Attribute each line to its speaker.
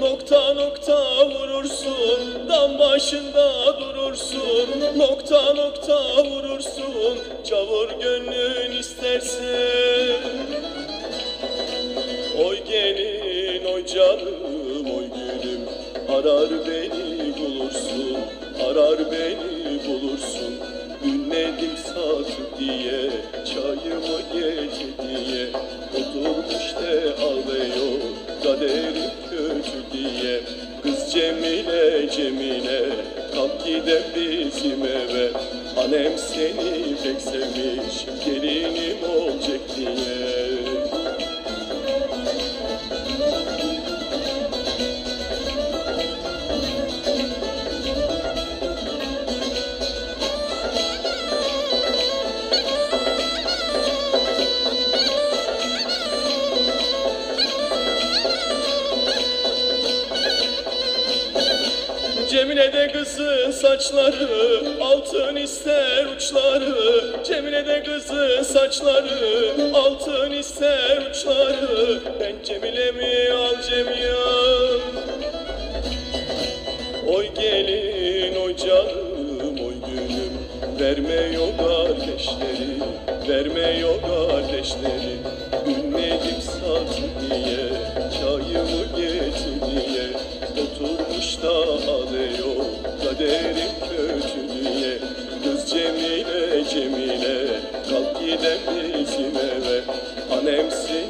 Speaker 1: Nokta nokta vurursun. Dam başında durursun Nokta nokta vurursun. Çavur gönlün isterse Oy gelin oy canım oy gülüm. Arar beni bulursun Arar beni bulursun. Ünledim saat diye Çayımı gece Kaderim kötü diye. Kız Cemile Cemile Kalk gidelim bizim eve. Annem seni pek sevmiş Cemile de kızın saçları altın ister uçları. Cemile de kızın saçları altın ister uçları. Ben Cemile'mi al Cemil Oy gelin oy canım oy gülüm. Verme yok kardeşleri Verme yok kardeşleri Ünledim saat diye annemsin